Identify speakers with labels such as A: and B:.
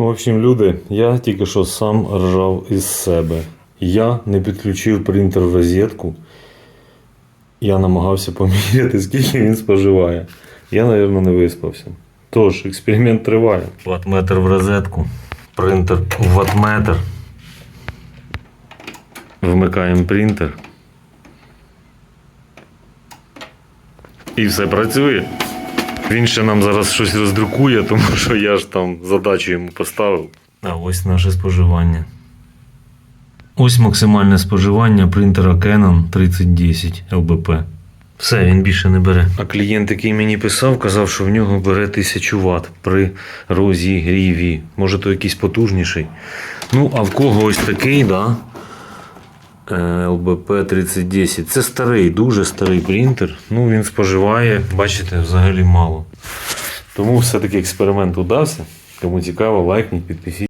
A: В общем, люди, я тільки що сам ржав із себе. Я не підключив принтер в розетку. Я намагався поміряти, скільки він споживає. Я, мабуть, не виспався. Тож, експеримент триває. Ватметр в розетку, принтер в ватметр. Вмикаємо принтер. І все працює. Він ще нам зараз щось роздрукує, тому що я ж там задачу йому поставив. А ось наше споживання. Ось максимальне споживання принтера Canon 3010 LBP. Все, він більше не бере. А клієнт, який мені писав, казав, що в нього бере 1000 Вт при розігріві. Може, то якийсь потужніший. Ну, а в кого ось такий, да? Е, LBP 3010. Це старий, дуже старий принтер. Ну, він споживає, бачите, взагалі мало. Тому все-таки експеримент удався. Кому цікаво, лайкніть, підпишіть.